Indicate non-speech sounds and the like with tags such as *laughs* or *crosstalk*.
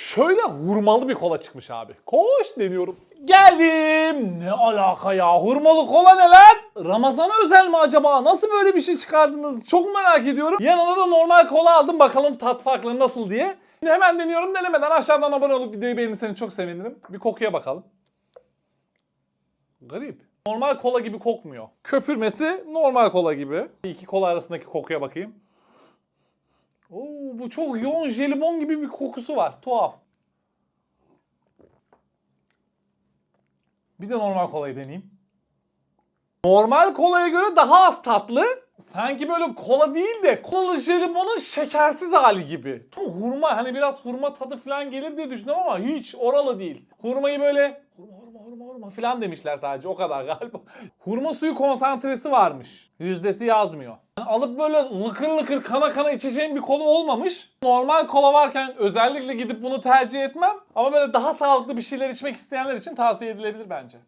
Şöyle hurmalı bir kola çıkmış abi. Koş deniyorum. Geldim. Ne alaka ya? Hurmalı kola ne lan? Ramazana özel mi acaba? Nasıl böyle bir şey çıkardınız? Çok merak ediyorum. Yanına da normal kola aldım. Bakalım tat farkları nasıl diye. Şimdi hemen deniyorum. Denemeden aşağıdan abone olup videoyu beğenirseniz çok sevinirim. Bir kokuya bakalım. Garip. Normal kola gibi kokmuyor. Köpürmesi normal kola gibi. İki kola arasındaki kokuya bakayım. Oo, bu çok yoğun jelibon gibi bir kokusu var. Tuhaf. Bir de normal kolayı deneyeyim. Normal kolaya göre daha az tatlı. Sanki böyle kola değil de kolalı jelibonun şekersiz hali gibi. Tam hurma hani biraz hurma tadı falan gelir diye düşündüm ama hiç oralı değil. Hurmayı böyle hurma hurma falan demişler sadece o kadar *laughs* galiba. Hurma suyu konsantresi varmış. Yüzdesi yazmıyor. Yani alıp böyle lıkır lıkır kana kana içeceğim bir kola olmamış. Normal kola varken özellikle gidip bunu tercih etmem. Ama böyle daha sağlıklı bir şeyler içmek isteyenler için tavsiye edilebilir bence.